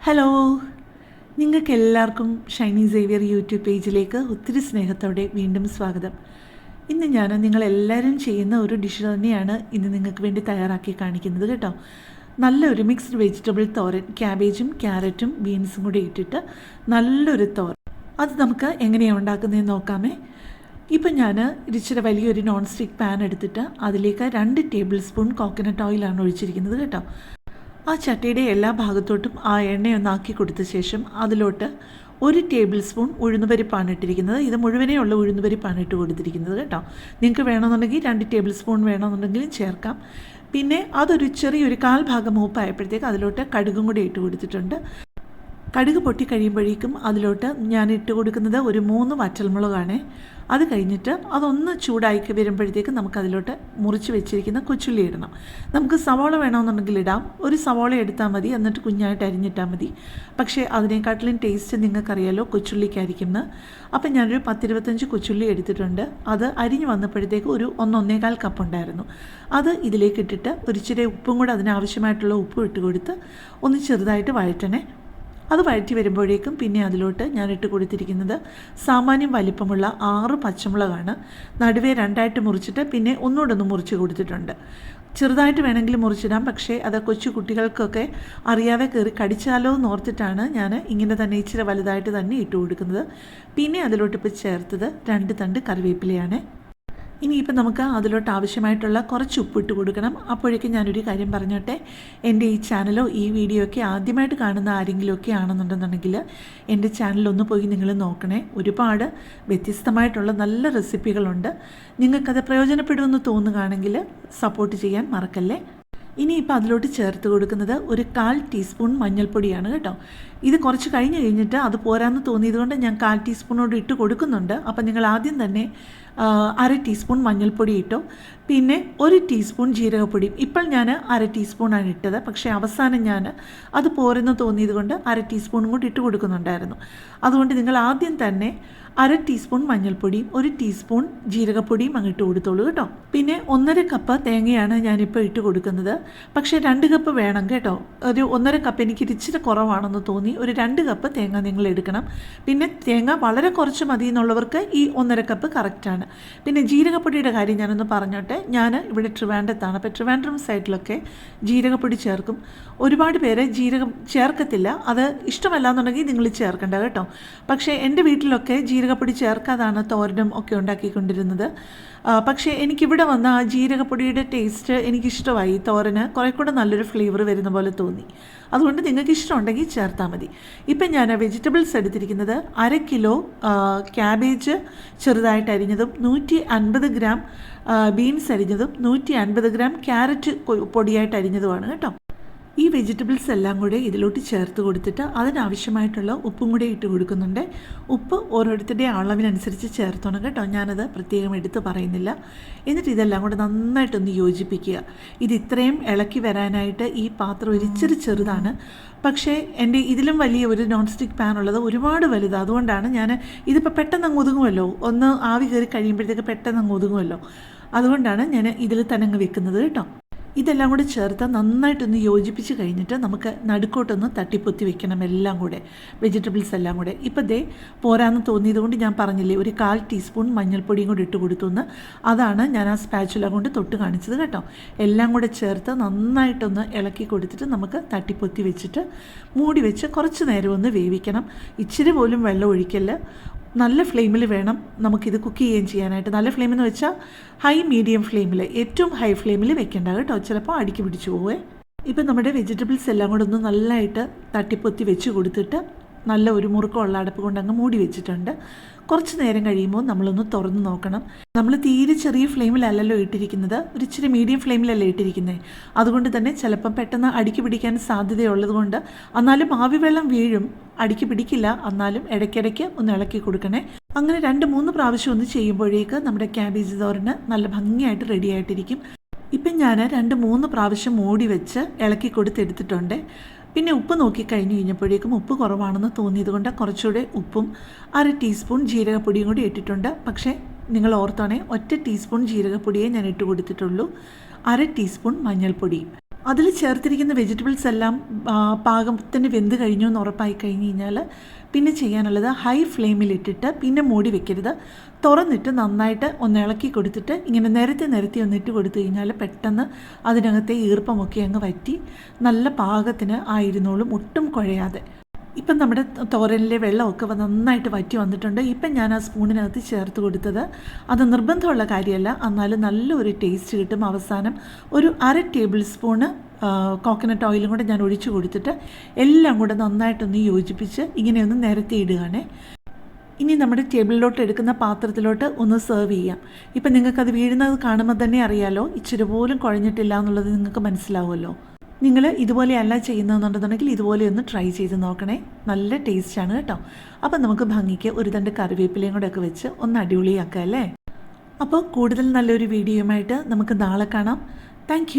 Hello നിങ്ങൾക്ക് എല്ലാവർക്കും Shiny Xavier YouTube പേജിലേക്ക് ഒത്തിരി സ്നേഹത്തോടെ വീണ്ടും സ്വാഗതം. ഇന്ന് ഞാൻ നിങ്ങളെല്ലാവരും ചെയ്യുന്ന ഒരു ഡിഷ് തന്നെയാണ് ഇന്ന് നിങ്ങൾക്ക് വേണ്ടി തയ്യാറാക്കി കാണിക്കുന്നത് കേട്ടോ. നല്ലൊരു മിക്സ്ഡ് വെജിറ്റബിൾ തോരൻ ക്യാബേജും ക്യാരറ്റും ബീൻസും കൂടി ഇട്ടിട്ട് നല്ലൊരു തോരൻ. അത് നമുക്ക് എങ്ങനെയാണ് ഉണ്ടാക്കുന്നതെന്ന് നോക്കാമേ. ഇപ്പം ഞാൻ ഇച്ചിരി വലിയൊരു നോൺ സ്റ്റിക്ക് പാൻ എടുത്തിട്ട് അതിലേക്ക് രണ്ട് ടേബിൾ സ്പൂൺ കോക്കനട്ട് ഓയിലാണ് ഒഴിച്ചിരിക്കുന്നത് കേട്ടോ. ആ ചട്ടിയുടെ എല്ലാ ഭാഗത്തോട്ടും ആ എണ്ണയൊന്നാക്കി കൊടുത്ത ശേഷം അതിലോട്ട് ഒരു ടേബിൾ സ്പൂൺ ഉഴുന്നുപരിപ്പാണ് ഇട്ടിരിക്കുന്നത്. ഇത് മുഴുവനേ ഉള്ള ഉഴുന്നുപരിപ്പാണ് ഇട്ട് കൊടുത്തിരിക്കുന്നത് കേട്ടോ. നിങ്ങൾക്ക് വേണമെന്നുണ്ടെങ്കിൽ രണ്ട് ടേബിൾ സ്പൂൺ വേണമെന്നുണ്ടെങ്കിലും ചേർക്കാം. പിന്നെ അതൊരു ചെറിയൊരു കാൽ ഭാഗം മൂപ്പായപ്പോഴത്തേക്ക് അതിലോട്ട് കടുകും കൂടി ഇട്ട് കൊടുത്തിട്ടുണ്ട്. കടുക് പൊട്ടി കഴിയുമ്പോഴേക്കും അതിലോട്ട് ഞാൻ ഇട്ട് കൊടുക്കുന്നത് ഒരു മൂന്ന് വറ്റൽമുളകാണ്. അത് കഴിഞ്ഞിട്ട് അതൊന്ന് ചൂടായി വരുമ്പോഴത്തേക്ക് നമുക്ക് അതിലോട്ട് മുറിച്ച് വെച്ചിരിക്കുന്ന കൊച്ചുള്ളി ഇടണം. നമുക്ക് സവോള വേണമെന്നുണ്ടെങ്കിൽ ഇടാം. ഒരു സവോള എടുത്താൽ മതി. എന്നിട്ട് കുഞ്ഞായിട്ട് അരിഞ്ഞിട്ടാൽ മതി. പക്ഷേ അതിനേക്കാട്ടിലും ടേസ്റ്റ് നിങ്ങൾക്കറിയാലോ കൊച്ചുള്ളിക്കായിരിക്കും എന്ന്. അപ്പം ഞാനൊരു പത്തിരുപത്തഞ്ച് കൊച്ചുള്ളി എടുത്തിട്ടുണ്ട്. അത് അരിഞ്ഞ് വന്നപ്പോഴത്തേക്ക് ഒരു ഒന്നൊന്നേകാൽ കപ്പ് ഉണ്ടായിരുന്നു. അത് ഇതിലേക്ക് ഇട്ടിട്ട് ഒരിച്ചിരി ഉപ്പും കൂടെ അതിനാവശ്യമായിട്ടുള്ള ഉപ്പും ഇട്ട് കൊടുത്ത് ഒന്ന് ചെറുതായിട്ട് വഴറ്റണേ. അത് വഴറ്റി വരുമ്പോഴേക്കും പിന്നെ അതിലോട്ട് ഞാൻ ഇട്ട് കൊടുത്തിരിക്കുന്നത് സാമാന്യം വലിപ്പമുള്ള ആറ് പച്ചമുളകാണ്. നടുവേ രണ്ടായിട്ട് മുറിച്ചിട്ട് പിന്നെ ഒന്നുകൂടെ ഒന്ന് മുറിച്ച് കൊടുത്തിട്ടുണ്ട്. ചെറുതായിട്ട് വേണമെങ്കിൽ മുറിച്ചിടാം. പക്ഷേ അത് കൊച്ചു കുട്ടികൾക്കൊക്കെ അറിയാതെ കയറി കടിച്ചാലോ എന്ന് ഓർത്തിട്ടാണ് ഞാൻ ഇങ്ങനെ തന്നെ ഇച്ചിരി വലുതായിട്ട് തന്നെ ഇട്ട് കൊടുക്കുന്നത്. പിന്നെ അതിലോട്ടിപ്പോൾ ചേർത്തത് രണ്ട് തണ്ട് കറിവേപ്പിലയാണ്. ഇനിയിപ്പോൾ നമുക്ക് അതിലോട്ട് ആവശ്യമായിട്ടുള്ള കുറച്ച് ഉപ്പിട്ട് കൊടുക്കണം. അപ്പോഴേക്കും ഞാനൊരു കാര്യം പറഞ്ഞോട്ടെ? എന്റെ ഈ ചാനലോ ഈ വീഡിയോ ഒക്കെ ആദ്യമായിട്ട് കാണുന്ന ആരെങ്കിലുമൊക്കെ ആണെന്നുണ്ടെന്നുണ്ടെങ്കിൽ എന്റെ ചാനലൊന്ന് പോയി നിങ്ങൾ നോക്കണേ. ഒരുപാട് വ്യത്യസ്തമായിട്ടുള്ള നല്ല റെസിപ്പികളുണ്ട്. നിങ്ങൾക്കത് പ്രയോജനപ്പെടുമെന്ന് തോന്നുകയാണെങ്കിൽ സപ്പോർട്ട് ചെയ്യാൻ മറക്കല്ലേ? ഇനിയിപ്പോൾ അതിലോട്ട് ചേർത്ത് കൊടുക്കുന്നത് ഒരു കാൽ ടീസ്പൂൺ മഞ്ഞൾപ്പൊടിയാണ് കേട്ടോ. ഇത് കുറച്ച് കഴിഞ്ഞ് കഴിഞ്ഞിട്ട് അത് പോരാന്ന് തോന്നിയതുകൊണ്ട് ഞാൻ കാൽ ടീസ്പൂണോട് ഇട്ട് കൊടുക്കുന്നുണ്ട്. അപ്പം നിങ്ങൾ ആദ്യം തന്നെ അര ടീസ്പൂൺ മഞ്ഞൾപ്പൊടി ഇട്ടു. പിന്നെ ഒരു ടീസ്പൂൺ ജീരകപ്പൊടിയും ഇപ്പോൾ ഞാൻ അര ടീസ്പൂണാണ് ഇട്ടത്. പക്ഷേ അവസാനം ഞാൻ അത് പോരെന്ന് തോന്നിയത് കൊണ്ട് അര ടീസ്പൂണും കൂടി ഇട്ട് കൊടുക്കുന്നുണ്ടായിരുന്നു. അതുകൊണ്ട് നിങ്ങൾ ആദ്യം തന്നെ അര ടീസ്പൂൺ മഞ്ഞൾപ്പൊടിയും ഒരു ടീസ്പൂൺ ജീരകപ്പൊടിയും അങ്ങ് ഇട്ട് കൊടുത്തോളൂ കേട്ടോ. പിന്നെ ഒന്നര കപ്പ് തേങ്ങയാണ് ഞാനിപ്പോൾ ഇട്ട് കൊടുക്കുന്നത്. പക്ഷേ രണ്ട് കപ്പ് വേണം കേട്ടോ. ഒരു ഒന്നര കപ്പ് എനിക്ക് ഇച്ചിരി കുറവാണെന്ന് തോന്നി. ഒരു രണ്ട് കപ്പ് തേങ്ങ നിങ്ങൾ എടുക്കണം. പിന്നെ തേങ്ങ വളരെ കുറച്ച് മതി എന്നുള്ളവർക്ക് ഈ ഒന്നര കപ്പ് കറക്റ്റാണ്. പിന്നെ ജീരകപ്പൊടിയുടെ കാര്യം ഞാനൊന്ന് പറഞ്ഞോട്ടെ. ഞാൻ ഇവിടെ ട്രിവാൻഡത്താണ്. അപ്പോൾ ട്രിവാൻഡ്രം സൈഡിലൊക്കെ ജീരകപ്പൊടി ചേർക്കും. ഒരുപാട് പേര് ജീരകം ചേർക്കത്തില്ല. അത് ഇഷ്ടമല്ല എന്നുണ്ടെങ്കിൽ നിങ്ങൾ ചേർക്കണ്ട കേട്ടോ. പക്ഷേ എന്റെ വീട്ടിലൊക്കെ ജീരകപ്പൊടി ചേർക്കാതാണ് തോരനും ഒക്കെ ഉണ്ടാക്കിക്കൊണ്ടിരുന്നത്. പക്ഷേ എനിക്കിവിടെ വന്ന ആ ജീരകപ്പൊടിയുടെ ടേസ്റ്റ് എനിക്കിഷ്ടമായി. തോരന് കുറേ കൂടെ നല്ലൊരു ഫ്ലേവർ വരുന്ന പോലെ തോന്നി. അതുകൊണ്ട് നിങ്ങൾക്ക് ഇഷ്ടമുണ്ടെങ്കിൽ ചേർത്താൽ മതി. ഇപ്പം ഞാൻ വെജിറ്റബിൾസ് എടുത്തിരിക്കുന്നത് അര കിലോ ക്യാബേജ് ചെറുതായിട്ട് അരിഞ്ഞതും നൂറ്റി അൻപത് ഗ്രാം ബീൻസ് അരിഞ്ഞതും നൂറ്റി അൻപത് ഗ്രാം ക്യാരറ്റ് പൊടിയായിട്ട് അരിഞ്ഞതുമാണ് കേട്ടോ. ഈ വെജിറ്റബിൾസ് എല്ലാം കൂടെ ഇതിലോട്ട് ചേർത്ത് കൊടുത്തിട്ട് അതിനാവശ്യമായിട്ടുള്ള ഉപ്പും കൂടെ ഇട്ട് കൊടുക്കുന്നുണ്ട്. ഉപ്പ് ഓരോരുത്തരുടെ അളവിനനുസരിച്ച് ചേർത്തോണം കേട്ടോ. ഞാനത് പ്രത്യേകം എടുത്ത് പറയുന്നില്ല. എന്നിട്ട് ഇതെല്ലാം കൂടെ നന്നായിട്ടൊന്ന് യോജിപ്പിക്കുക. ഇത് ഇത്രയും ഇളക്കി വരാനായിട്ട് ഈ പാത്രം ഒരിച്ചിരി ചെറുതാണ്. പക്ഷേ എന്റെ ഇതിലും വലിയ ഒരു നോൺ സ്റ്റിക്ക് പാൻ ഉള്ളത് ഒരുപാട് വലുത്. അതുകൊണ്ടാണ് ഞാൻ ഇതിപ്പോൾ പെട്ടെന്ന് അങ്ങ് ഒതുങ്ങുമല്ലോ. ഒന്ന് ആവി കയറി കഴിയുമ്പോഴത്തേക്ക് പെട്ടെന്ന് അങ്ങ് ഒതുങ്ങുമല്ലോ. അതുകൊണ്ടാണ് ഞാൻ ഇതിൽ തന്നെ അങ്ങ് വെക്കുന്നത് കേട്ടോ. ഇതെല്ലാം കൂടി ചേർത്ത് നന്നായിട്ടൊന്ന് യോജിപ്പിച്ച് കഴിഞ്ഞിട്ട് നമുക്ക് നടുക്കോട്ടൊന്ന് തട്ടിപ്പൊത്തി വെക്കണം എല്ലാം കൂടെ. വെജിറ്റബിൾസ് എല്ലാം കൂടെ. ഇപ്പം ദേ പോരാന്ന് തോന്നിയത് കൊണ്ട് ഞാൻ പറഞ്ഞില്ലേ ഒരു കാൽ ടീസ്പൂൺ മഞ്ഞൾപ്പൊടിയും കൂടി ഇട്ട് കൊടുത്തു എന്ന് അതാണ് ഞാൻ ആ സ്പാച്ചുല കൊണ്ട് തൊട്ട് കാണിച്ചത് കേട്ടോ. എല്ലാം കൂടെ ചേർത്ത് നന്നായിട്ടൊന്ന് ഇളക്കി കൊടുത്തിട്ട് നമുക്ക് തട്ടിപ്പൊത്തി വെച്ചിട്ട് മൂടി വെച്ച് കുറച്ച് നേരം ഒന്ന് വേവിക്കണം. ഇച്ചിരി പോലും വെള്ളം ഒഴിക്കൽ നല്ല ഫ്ലെയിമിൽ വേണം നമുക്കിത് കുക്ക് ചെയ്യുകയും ചെയ്യാനായിട്ട്. നല്ല ഫ്ലെയിം എന്ന് വെച്ചാൽ ഹൈ മീഡിയം ഫ്ലെയിമിൽ ഏറ്റവും ഹൈ ഫ്ലെയിമിൽ വെക്കേണ്ട കേട്ടോ. ചിലപ്പോൾ അടുക്കി പിടിച്ചു പോവേ. ഇപ്പം നമ്മുടെ വെജിറ്റബിൾസ് എല്ലാം കൂടെ ഒന്ന് നല്ലതായിട്ട് തട്ടിപ്പൊത്തി വെച്ച് കൊടുത്തിട്ട് നല്ല ഒരു മുറുക്കമുള്ള അടപ്പ് കൊണ്ട് അങ്ങ് മൂടി വെച്ചിട്ടുണ്ട്. കുറച്ച് നേരം കഴിയുമ്പോൾ നമ്മളൊന്ന് തുറന്ന് നോക്കണം. നമ്മൾ തീരെ ചെറിയ ഫ്ലെയിമിലല്ലല്ലോ ഇട്ടിരിക്കുന്നത്. ഒരു ഇച്ചിരി മീഡിയം ഫ്ലെയിമിലല്ലേ ഇട്ടിരിക്കുന്നത് അതുകൊണ്ട് തന്നെ ചിലപ്പം പെട്ടെന്ന് അടുക്കി പിടിക്കാൻ സാധ്യതയുള്ളത് കൊണ്ട് എന്നാലും ആവി വെള്ളം വീഴും. അടുക്കി പിടിക്കില്ല. എന്നാലും ഇടയ്ക്കിടയ്ക്ക് ഒന്ന് ഇളക്കി കൊടുക്കണേ. അങ്ങനെ രണ്ട് മൂന്ന് പ്രാവശ്യം ഒന്ന് ചെയ്യുമ്പോഴേക്ക് നമ്മുടെ ക്യാബേജ് തോരന് നല്ല ഭംഗിയായിട്ട് റെഡി ആയിട്ടിരിക്കും ഇപ്പം ഞാൻ രണ്ട് മൂന്ന് പ്രാവശ്യം മൂടി വെച്ച് ഇളക്കി കൊടുത്തെടുത്തിട്ടുണ്ട്. പിന്നെ ഉപ്പ് നോക്കി കഴിഞ്ഞ് കഴിഞ്ഞപ്പോഴേക്കും ഉപ്പ് കുറവാണെന്ന് തോന്നിയത് കൊണ്ട് കുറച്ചുകൂടെ ഉപ്പും അര ടീസ്പൂൺ ജീരകപ്പൊടിയും കൂടി ഇട്ടിട്ടുണ്ട്. പക്ഷേ നിങ്ങൾ ഓർത്തോണേ ഒറ്റ ടീസ്പൂൺ ജീരകപ്പൊടിയേ ഞാൻ ഇട്ട് കൊടുത്തിട്ടുള്ളൂ. അര ടീസ്പൂൺ മഞ്ഞൾപ്പൊടിയും അതിൽ ചേർത്തിരിക്കുന്ന വെജിറ്റബിൾസ് എല്ലാം പാകത്തിന് വെന്ത് കഴിഞ്ഞു എന്ന് ഉറപ്പായി കഴിഞ്ഞ് കഴിഞ്ഞാൽ പിന്നെ ചെയ്യാനുള്ളത് ഹൈ ഫ്ലെയിമിലിട്ടിട്ട് പിന്നെ മൂടി വെക്കരുത്. തുറന്നിട്ട് നന്നായിട്ട് ഒന്ന് ഇളക്കി കൊടുത്തിട്ട് ഇങ്ങനെ നിരത്തി നിരത്തി ഒന്ന് ഇട്ട് കൊടുത്തു കഴിഞ്ഞാൽ പെട്ടെന്ന് അതിനകത്തെ ഈർപ്പമൊക്കെ അങ്ങ് വറ്റി നല്ല പാകത്തിന് ആയിരുന്നോളും ഒട്ടും കുഴയാതെ. ഇപ്പം നമ്മുടെ തോരനിലെ വെള്ളമൊക്കെ നന്നായിട്ട് വറ്റി വന്നിട്ടുണ്ട്. ഇപ്പം ഞാൻ ആ സ്പൂണിനകത്ത് ചേർത്ത് കൊടുത്തത് അത് നിർബന്ധമുള്ള കാര്യമല്ല. എന്നാലും നല്ലൊരു ടേസ്റ്റ് കിട്ടും. അവസാനം ഒരു അര ടേബിൾ സ്പൂണ് കോക്കനട്ട് ഓയിലും കൂടെ ഞാൻ ഒഴിച്ചു കൊടുത്തിട്ട് എല്ലാം കൂടെ നന്നായിട്ടൊന്ന് യോജിപ്പിച്ച് ഇങ്ങനെയൊന്ന് നിരത്തിയിടുകയാണേ ഇനി നമ്മുടെ ടേബിളിലോട്ട് എടുക്കുന്ന പാത്രത്തിലോട്ട് ഒന്ന് സെർവ് ചെയ്യാം. ഇപ്പം നിങ്ങൾക്കത് വീഴുന്നത് കാണുമ്പോൾ തന്നെ അറിയാലോ. ഇച്ചിരി പോലും കുഴഞ്ഞിട്ടില്ല എന്നുള്ളത് നിങ്ങൾക്ക് മനസ്സിലാവുമല്ലോ. നിങ്ങൾ ഇതുപോലെയല്ല ചെയ്യുന്നതെന്നുണ്ടെന്നുണ്ടെങ്കിൽ ഇതുപോലെ ഒന്ന് ട്രൈ ചെയ്ത് നോക്കണേ. നല്ല ടേസ്റ്റാണ് കേട്ടോ. അപ്പം നമുക്ക് ഭംഗിക്ക് ഒരു തണ്ട് കറിവേപ്പിലയും കൂടെ ഒക്കെ വെച്ച് ഒന്ന് അടിപൊളിയാക്കാം അല്ലേ അപ്പോൾ കൂടുതൽ നല്ലൊരു വീഡിയോയുമായിട്ട് നമുക്ക് നാളെ കാണാം. താങ്ക്